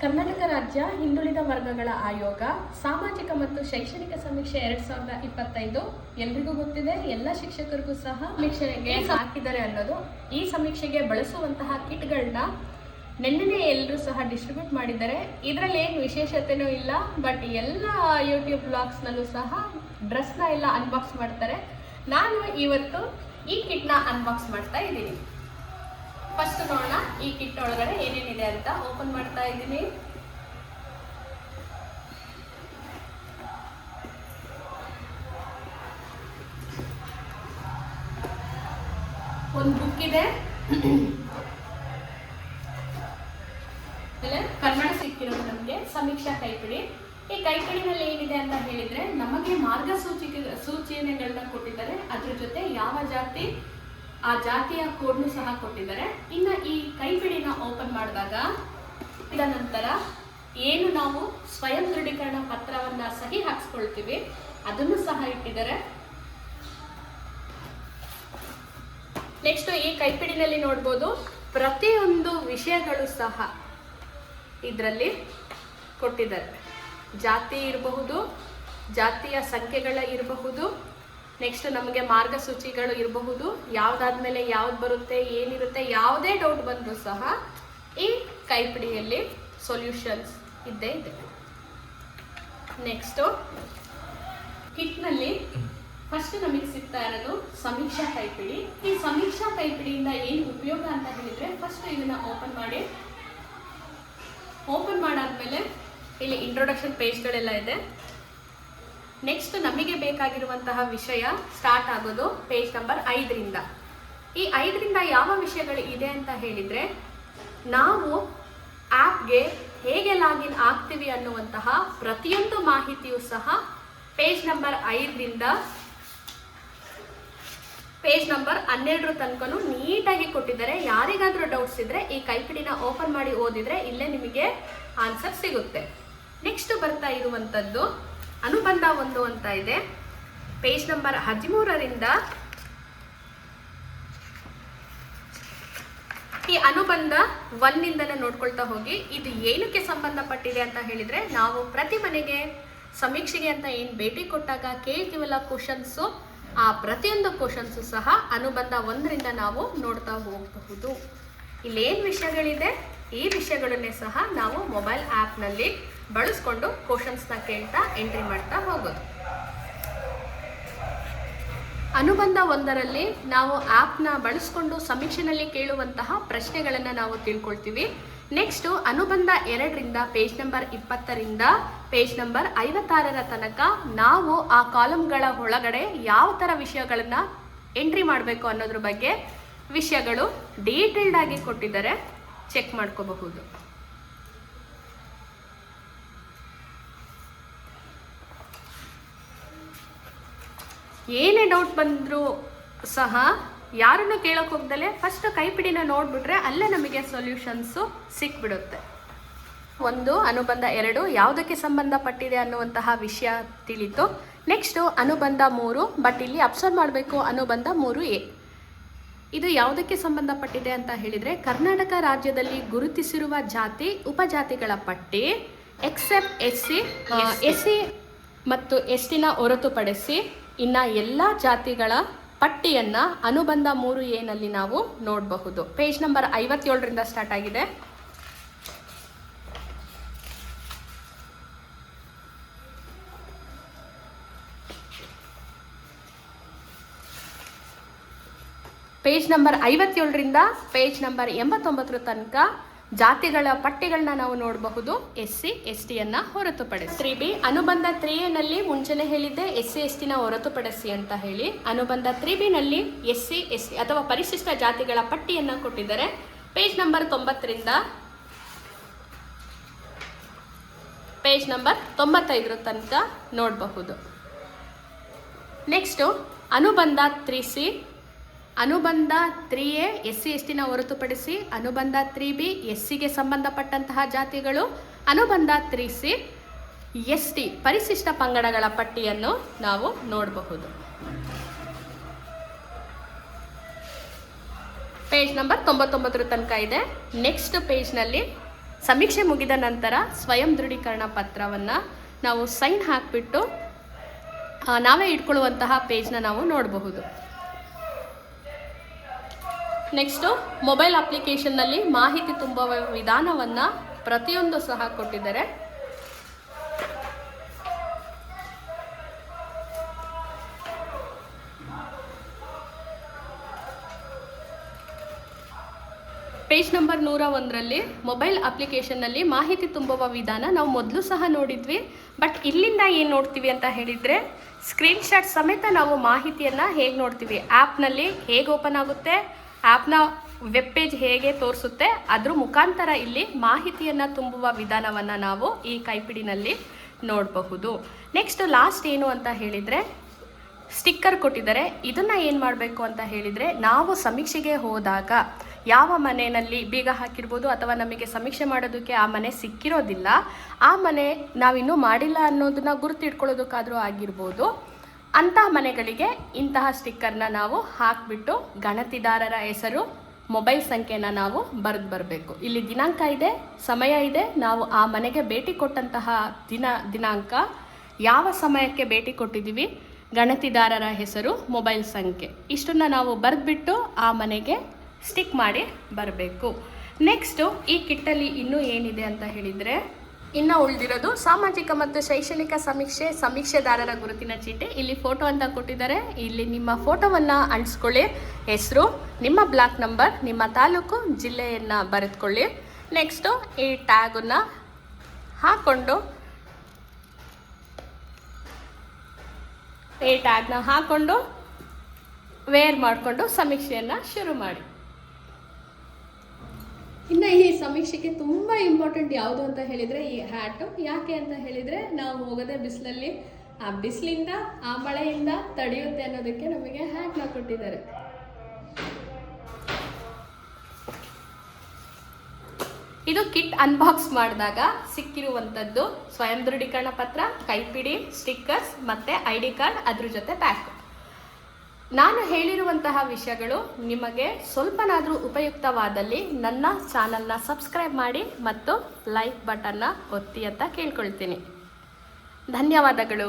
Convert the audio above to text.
ಕರ್ನಾಟಕ ರಾಜ್ಯ ಹಿಂದುಳಿದ ವರ್ಗಗಳ ಆಯೋಗ ಸಾಮಾಜಿಕ ಮತ್ತು ಶೈಕ್ಷಣಿಕ ಸಮೀಕ್ಷೆ ಎರಡ್ ಸಾವಿರದ ಇಪ್ಪತ್ತೈದು. ಎಲ್ರಿಗೂ ಗೊತ್ತಿದೆ ಎಲ್ಲ ಶಿಕ್ಷಕರಿಗೂ ಸಹ ಸಮೀಕ್ಷೆಗೆ ಹಾಕಿದ್ದಾರೆ ಅನ್ನೋದು. ಈ ಸಮೀಕ್ಷೆಗೆ ಬಳಸುವಂತಹ ಕಿಟ್ಗಳನ್ನ ನಿನ್ನೆ ಎಲ್ಲರೂ ಸಹ ಡಿಸ್ಟ್ರಿಬ್ಯೂಟ್ ಮಾಡಿದ್ದಾರೆ. ಇದರಲ್ಲಿ ಏನು ವಿಶೇಷತೆನೂ ಇಲ್ಲ ಬಟ್ ಎಲ್ಲ ಯೂಟ್ಯೂಬ್ ಬ್ಲಾಗ್ಸ್ನಲ್ಲೂ ಸಹ ಡ್ರೆಸ್ನ ಎಲ್ಲ ಅನ್ಬಾಕ್ಸ್ ಮಾಡ್ತಾರೆ. ನಾನು ಇವತ್ತು ಈ ಕಿಟ್ನ ಅನ್ಬಾಕ್ಸ್ ಮಾಡ್ತಾ ಇದ್ದೀನಿ. ಈ ಕಿಟ್ ಒಳಗಡೆ ಏನೇನಿದೆ ಅಂತ ಓಪನ್ ಮಾಡ್ತಾ ಇದ್ದೀನಿ. ಒಂದು ಬುಕ್ ಇದೆ. ಕನ್ನಡ ಸಿಕ್ಕಿರೋದು ನಮಗೆ. ಸಮೀಕ್ಷಾ ಕೈಪಿಡಿ. ಈ ಕೈಪಿಡಿನಲ್ಲಿ ಏನಿದೆ ಅಂತ ಹೇಳಿದ್ರೆ ನಮಗೆ ಮಾರ್ಗಸೂಚಿ ಸೂಚನೆಗಳನ್ನ ಕೊಟ್ಟಿದ್ದಾರೆ. ಅದ್ರ ಜೊತೆ ಯಾವ ಜಾತಿ ಆ ಜಾತಿಯ ಕೋಡ್ನು ಸಹ ಕೊಟ್ಟಿದ್ದಾರೆ. ಇನ್ನು ಈ ಕೈಪಿಡಿನ ಓಪನ್ ಮಾಡಿದಾಗ, ಇದ ನಂತರ ಏನು ನಾವು ಸ್ವಯಂ ದೃಢೀಕರಣ ಪತ್ರವನ್ನ ಸಹಿ ಹಾಕ್ಸ್ಕೊಳ್ತೀವಿ, ಅದನ್ನು ಸಹ ಇಟ್ಟಿದ್ದಾರೆ. ನೆಕ್ಸ್ಟ್ ಈ ಕೈಪಿಡಿನಲ್ಲಿ ನೋಡ್ಬೋದು, ಪ್ರತಿಯೊಂದು ವಿಷಯಗಳು ಸಹ ಇದರಲ್ಲಿ ಕೊಟ್ಟಿದ್ದಾರೆ. ಜಾತಿ ಇರಬಹುದು, ಜಾತಿಯ ಸಂಖ್ಯೆಗಳ ಇರಬಹುದು ನೆಕ್ಸ್ಟ್ ನಮಗೆ ಮಾರ್ಗಸೂಚಿಗಳು ಇರಬಹುದು. ಯಾವ್ದಾದ್ಮೇಲೆ ಯಾವ್ದು ಬರುತ್ತೆ, ಏನಿರುತ್ತೆ, ಯಾವುದೇ ಡೌಟ್ ಬಂದರೂ ಸಹ ಈ ಕೈಪಿಡಿಯಲ್ಲಿ ಸೊಲ್ಯೂಷನ್ಸ್ ಇದ್ದೇ ಇದೆ. ನೆಕ್ಸ್ಟು ಕಿಟ್ನಲ್ಲಿ ಫಸ್ಟ್ ನಮಗೆ ಸಿಗ್ತಾ ಇರೋದು ಸಮೀಕ್ಷಾ ಕೈಪಿಡಿ. ಈ ಸಮೀಕ್ಷಾ ಕೈಪಿಡಿಯಿಂದ ಏನು ಉಪಯೋಗ ಅಂತ ಹೇಳಿದ್ರೆ ಫಸ್ಟ್ ಇದನ್ನ ಓಪನ್ ಮಾಡಿ. ಓಪನ್ ಮಾಡಾದ್ಮೇಲೆ ಇಲ್ಲಿ ಇಂಟ್ರೊಡಕ್ಷನ್ ಪೇಜ್ಗಳೆಲ್ಲ ಇದೆ. ನೆಕ್ಸ್ಟ್ ನಮಗೆ ಬೇಕಾಗಿರುವಂತಹ ವಿಷಯ ಸ್ಟಾರ್ಟ್ ಆಗೋದು ಪೇಜ್ ನಂಬರ್ ಐದರಿಂದ. ಈ ಐದರಿಂದ ಯಾವ ವಿಷಯಗಳು ಇದೆ ಅಂತ ಹೇಳಿದ್ರೆ, ನಾವು ಆ್ಯಪ್ಗೆ ಹೇಗೆ ಲಾಗಿನ್ ಆಗ್ತೀವಿ ಅನ್ನುವಂತಹ ಪ್ರತಿಯೊಂದು ಮಾಹಿತಿಯು ಸಹ ಪೇಜ್ ನಂಬರ್ ಐದರಿಂದ ಪೇಜ್ ನಂಬರ್ ಹನ್ನೆರಡರ ತನಕನೂ ನೀಟಾಗಿ ಕೊಟ್ಟಿದ್ದಾರೆ, ಯಾರಿಗಾದರೂ ಡೌಟ್ಸ್ ಇದ್ದರೆ ಈ ಕೈಪಿಡಿನ ಓಪನ್ ಮಾಡಿ ಓದಿದ್ರೆ ಇಲ್ಲೇ ನಿಮಗೆ ಆನ್ಸರ್ ಸಿಗುತ್ತೆ. ನೆಕ್ಸ್ಟ್ ಬರ್ತಾ ಇರುವಂಥದ್ದು ಅನುಬಂಧ ಒಂದು ಅಂತ ಇದೆ. ಪೇಜ್ ನಂಬರ್ ಹದಿಮೂರರಿಂದ ಈ ಅನುಬಂಧ ಒಂದಿಂದನೇ ನೋಡ್ಕೊಳ್ತಾ ಹೋಗಿ, ಇದು ಏನಕ್ಕೆ ಸಂಬಂಧಪಟ್ಟಿದೆ ಅಂತ ಹೇಳಿದ್ರೆ, ನಾವು ಪ್ರತಿ ಮನೆಗೆ ಸಮೀಕ್ಷೆಗೆ ಅಂತ ಏನು ಭೇಟಿ ಕೊಟ್ಟಾಗ ಕೇಳ್ತೀವಲ್ಲ ಕ್ವಶನ್ಸು ಆ ಪ್ರತಿಯೊಂದು ಕ್ವಶನ್ಸು ಸಹ ಅನುಬಂಧ ಒಂದರಿಂದ ನಾವು ನೋಡ್ತಾ ಹೋಗಬಹುದು. ಇಲ್ಲೇನು ವಿಷಯಗಳಿದೆ, ಈ ವಿಷಯಗಳನ್ನೇ ಸಹ ನಾವು ಮೊಬೈಲ್ ಆ್ಯಪ್ನಲ್ಲಿ ಬಳಸ್ಕೊಂಡು ಕ್ವಶನ್ಸ್ನ ಕೇಳ್ತಾ ಎಂಟ್ರಿ ಮಾಡ್ತಾ ಹೋಗೋದು. ಅನುಬಂಧ ಒಂದರಲ್ಲಿ ನಾವು ಆ್ಯಪ್ನ ಬಳಸ್ಕೊಂಡು ಸಮೀಕ್ಷೆನಲ್ಲಿ ಕೇಳುವಂತಹ ಪ್ರಶ್ನೆಗಳನ್ನು ನಾವು ತಿಳ್ಕೊಳ್ತೀವಿ. ನೆಕ್ಸ್ಟು ಅನುಬಂಧ ಎರಡರಿಂದ ಪೇಜ್ ನಂಬರ್ ಇಪ್ಪತ್ತರಿಂದ ಪೇಜ್ ನಂಬರ್ ಐವತ್ತಾರರ ತನಕ ನಾವು ಆ ಕಾಲಮ್ಗಳ ಒಳಗಡೆ ಯಾವ ಥರ ವಿಷಯಗಳನ್ನು ಎಂಟ್ರಿ ಮಾಡಬೇಕು ಅನ್ನೋದ್ರ ಬಗ್ಗೆ ವಿಷಯಗಳು ಡೀಟೇಲ್ಡ್ ಆಗಿ ಕೊಟ್ಟಿದ್ದಾರೆ. ಚೆಕ್ ಮಾಡ್ಕೋಬಹುದು. ಏನೇ ಡೌಟ್ ಬಂದರೂ ಸಹ ಯಾರನ್ನು ಕೇಳೋಕೆ ಹೋಗ್ದಲೆ ಫಸ್ಟ್ ಕೈಪಿಡಿನ ನೋಡ್ಬಿಟ್ರೆ ಅಲ್ಲೇ ನಮಗೆ ಸೊಲ್ಯೂಷನ್ಸು ಸಿಕ್ಬಿಡುತ್ತೆ. ಒಂದು ಅನುಬಂಧ ಎರಡು ಯಾವುದಕ್ಕೆ ಸಂಬಂಧಪಟ್ಟಿದೆ ಅನ್ನುವಂತಹ ವಿಷಯ ತಿಳಿತು. ನೆಕ್ಸ್ಟು ಅನುಬಂಧ ಮೂರು ಬಟ್ ಇಲ್ಲಿ ಅಬ್ಸರ್ವ್ ಮಾಡಬೇಕು ಅನುಬಂಧ ಮೂರು ಎ. ಇದು ಯಾವುದಕ್ಕೆ ಸಂಬಂಧಪಟ್ಟಿದೆ ಅಂತ ಹೇಳಿದರೆ ಕರ್ನಾಟಕ ರಾಜ್ಯದಲ್ಲಿ ಗುರುತಿಸಿರುವ ಜಾತಿ ಉಪಜಾತಿಗಳ ಪಟ್ಟಿ except S C S C ಮತ್ತು ಎಸ್ ಟಿನ ಹೊರತುಪಡಿಸಿ ಇನ್ನು ಎಲ್ಲ ಜಾತಿಗಳ ಪಟ್ಟಿಯನ್ನು ಅನುಬಂಧ ಮೂರು ಏನಲ್ಲಿ ನಾವು ನೋಡಬಹುದು. ಪೇಜ್ ನಂಬರ್ ಐವತ್ತೇಳರಿಂದ ಸ್ಟಾರ್ಟ್ ಆಗಿದೆ. ಪೇಜ್ ನಂಬರ್ ಐವತ್ತೇಳರಿಂದ ಪೇಜ್ ನಂಬರ್ ಎಂಬತ್ತೊಂಬತ್ತರ ತನಕ ಜಾತಿಗಳ ಪಟ್ಟಿಗಳನ್ನ ನಾವು ನೋಡಬಹುದು. ಎಸ್ ಸಿ ಎಸ್ ಟಿಯನ್ನು ಹೊರತುಪಡಿಸಿ. ತ್ರೀ ಬಿ, ಅನುಬಂಧ ತ್ರೀ ನಲ್ಲಿ ಮುಂಚೆನೆ ಹೇಳಿದ್ದೆ ಎಸ್ ಸಿ ಎಸ್ ಟಿನ ಹೊರತುಪಡಿಸಿ ಅಂತ ಹೇಳಿ. ಅನುಬಂಧ ತ್ರೀ ಬಿನಲ್ಲಿ ಎಸ್ ಸಿ ಎಸ್ ಟಿ ಅಥವಾ ಪರಿಶಿಷ್ಟ ಜಾತಿಗಳ ಪಟ್ಟಿಯನ್ನು ಕೊಟ್ಟಿದ್ದಾರೆ. ಪೇಜ್ ನಂಬರ್ ತೊಂಬತ್ತರಿಂದ, ಪೇಜ್ ನಂಬರ್ ತೊಂಬತ್ತೈದರ ತನಕ ನೋಡಬಹುದು. ನೆಕ್ಸ್ಟು, ಅನುಬಂಧ ತ್ರೀ ಸಿ ಅನುಬಂಧ three A, S C, S ಟಿನ ಹೊರತುಪಡಿಸಿ ಅನುಬಂಧ ತ್ರೀ ಬಿ, ಎಸ್ ಸಿಗೆ ಸಂಬಂಧಪಟ್ಟಂತಹ ಜಾತಿಗಳು. ಅನುಬಂಧ ತ್ರೀ ಸಿ, ಎಸ್ ಟಿ ಪರಿಶಿಷ್ಟ ಪಂಗಡಗಳ ಪಟ್ಟಿಯನ್ನು ನಾವು ನೋಡಬಹುದು. ಪೇಜ್ ನಂಬರ್ ತೊಂಬತ್ತೊಂಬತ್ತರ ತನಕ ಇದೆ. ನೆಕ್ಸ್ಟ್ ಪೇಜ್ನಲ್ಲಿ ಸಮೀಕ್ಷೆ ಮುಗಿದ ನಂತರ ಸ್ವಯಂ ದೃಢೀಕರಣ ಪತ್ರವನ್ನು ನಾವು ಸೈನ್ ಹಾಕಿಬಿಟ್ಟು ನಾವೇ ಇಟ್ಕೊಳ್ಳುವಂತಹ ಪೇಜ್ನ ನಾವು ನೋಡಬಹುದು. ನೆಕ್ಸ್ಟು ಮೊಬೈಲ್ ಅಪ್ಲಿಕೇಶನ್ನಲ್ಲಿ ಮಾಹಿತಿ ತುಂಬುವ ವಿಧಾನವನ್ನು ಪ್ರತಿಯೊಂದು ಸಹ ಕೊಟ್ಟಿದ್ದಾರೆ. ಪೇಜ್ ನಂಬರ್ ನೂರ ಒಂದರಲ್ಲಿ ಮೊಬೈಲ್ ಅಪ್ಲಿಕೇಶನ್ನಲ್ಲಿ ಮಾಹಿತಿ ತುಂಬುವ ವಿಧಾನ ನಾವು ಮೊದಲು ಸಹ ನೋಡಿದ್ವಿ. ಬಟ್ ಇಲ್ಲಿಂದ ಏನು ನೋಡ್ತೀವಿ ಅಂತ ಹೇಳಿದರೆ ಸ್ಕ್ರೀನ್ಶಾಟ್ ಸಮೇತ ನಾವು ಮಾಹಿತಿಯನ್ನು ಹೇಗೆ ನೋಡ್ತೀವಿ? ಆ್ಯಪ್ನಲ್ಲಿ ಹೇಗೆ ಓಪನ್ ಆಗುತ್ತೆ? ಆ್ಯಪ್ನ ವೆಬ್ ಪೇಜ್ ಹೇಗೆ ತೋರಿಸುತ್ತೆ, ಅದ್ರ ಮುಖಾಂತರ ಇಲ್ಲಿ ಮಾಹಿತಿಯನ್ನು ತುಂಬುವ ವಿಧಾನವನ್ನು ನಾವು ಈ ಕೈಪಿಡಿನಲ್ಲಿ ನೋಡಬಹುದು. ನೆಕ್ಸ್ಟ್ ಲಾಸ್ಟ್ ಏನು ಅಂತ ಹೇಳಿದರೆ ಸ್ಟಿಕ್ಕರ್ ಕೊಟ್ಟಿದ್ದಾರೆ. ಇದನ್ನು ಏನು ಮಾಡಬೇಕು ಅಂತ ಹೇಳಿದರೆ, ನಾವು ಸಮೀಕ್ಷೆಗೆ ಹೋದಾಗ ಯಾವ ಮನೆಯಲ್ಲಿ ಬೀಗ ಹಾಕಿರ್ಬೋದು ಅಥವಾ ನಮಗೆ ಸಮೀಕ್ಷೆ ಮಾಡೋದಕ್ಕೆ ಆ ಮನೆ ಸಿಕ್ಕಿರೋದಿಲ್ಲ, ಆ ಮನೆ ನಾವಿನ್ನೂ ಮಾಡಿಲ್ಲ ಅನ್ನೋದನ್ನ ಗುರುತಿಟ್ಕೊಳ್ಳೋದಕ್ಕಾದರೂ ಆಗಿರ್ಬೋದು. ಅಂತಹ ಮನೆಗಳಿಗೆ ಇಂತಹ ಸ್ಟಿಕ್ಕರ್ನ ನಾವು ಹಾಕಿಬಿಟ್ಟು ಗಣತಿದಾರರ ಹೆಸರು, ಮೊಬೈಲ್ ಸಂಖ್ಯೆನ ನಾವು ಬರೆದು ಬರಬೇಕು. ಇಲ್ಲಿ ದಿನಾಂಕ ಇದೆ, ಸಮಯ ಇದೆ. ನಾವು ಆ ಮನೆಗೆ ಭೇಟಿ ಕೊಟ್ಟಂತಹ ದಿನ, ದಿನಾಂಕ ಯಾವ ಸಮಯಕ್ಕೆ ಭೇಟಿ ಕೊಟ್ಟಿದ್ದೀವಿ? ಗಣತಿದಾರರ ಹೆಸರು, ಮೊಬೈಲ್ ಸಂಖ್ಯೆ. ಇಷ್ಟನ್ನ ನಾವು ಬರೆದ್ಬಿಟ್ಟು ಆ ಮನೆಗೆ ಸ್ಟಿಕ್ ಮಾಡಿ ಬರಬೇಕು. ನೆಕ್ಸ್ಟು ಈ ಕಿಟ್ಟಲ್ಲಿ ಇನ್ನೂ ಏನಿದೆ ಅಂತ ಹೇಳಿದರೆ ಇನ್ನು ಉಳಿದಿರೋದು ಸಾಮಾಜಿಕ ಮತ್ತು ಶೈಕ್ಷಣಿಕ ಸಮೀಕ್ಷೆ, ಸಮೀಕ್ಷೆದಾರರ ಗುರುತಿನ ಚೀಟಿ. ಇಲ್ಲಿ ಫೋಟೋ ಅಂತ ಕೊಟ್ಟಿದ್ದಾರೆ. ಇಲ್ಲಿ ನಿಮ್ಮ ಫೋಟೋವನ್ನು ಅಂಟಿಸ್ಕೊಳ್ಳಿ. ಹೆಸರು, ನಿಮ್ಮ ಬ್ಲಾಕ್ ನಂಬರ್ ನಿಮ್ಮ ತಾಲೂಕು, ಜಿಲ್ಲೆಯನ್ನು ಬರೆದುಕೊಳ್ಳಿ. ನೆಕ್ಸ್ಟು ಈ ಟ್ಯಾಗನ್ನು ಹಾಕ್ಕೊಂಡು ಈ ಟ್ಯಾಗ್ನ ಹಾಕ್ಕೊಂಡು ವೇರ್ ಮಾಡಿಕೊಂಡು ಸಮೀಕ್ಷೆಯನ್ನು ಶುರು ಮಾಡಿ. ಸಮೀಕ್ಷೆಗೆ ತುಂಬ ಇಂಪಾರ್ಟೆಂಟ್ ಯಾವುದು ಅಂತ ಹೇಳಿದರೆ ಈ ಹ್ಯಾಟು ಯಾಕೆ ಅಂತ ಹೇಳಿದರೆ ನಾವು ಹೋಗೋದೇ ಬಿಸಿಲಲ್ಲಿ, ಆ ಬಿಸಿಲಿಂದ, ಆ ಮಳೆಯಿಂದ ತಡೆಯುತ್ತೆ ಅನ್ನೋದಕ್ಕೆ ನಮಗೆ ಹ್ಯಾಟ್ನ ಕೊಟ್ಟಿದ್ದಾರೆ. ಇದು ಕಿಟ್ ಅನ್ಬಾಕ್ಸ್ ಮಾಡಿದಾಗ ಸಿಕ್ಕಿರುವಂಥದ್ದು ಸ್ವಯಂ ದೃಢೀಕರಣ ಪತ್ರ, ಕೈಪಿಡಿ ಸ್ಟಿಕ್ಕರ್ಸ್ ಮತ್ತು ಐ ಡಿ ಕಾರ್ಡ್ ಅದ್ರ ಜೊತೆ ಪ್ಯಾಕ್ ನಾನು ಹೇಳಿರುವಂತಹ ವಿಷಯಗಳು ನಿಮಗೆ ಸ್ವಲ್ಪನಾದರೂ ಉಪಯುಕ್ತವಾದಲ್ಲಿ ನನ್ನ ಚಾನಲ್ನ ಸಬ್ಸ್ಕ್ರೈಬ್ ಮಾಡಿ ಮತ್ತು ಲೈಕ್ ಬಟನ್ನ ಒತ್ತಿ ಅಂತ ಕೇಳ್ಕೊಳ್ತೀನಿ. ಧನ್ಯವಾದಗಳು.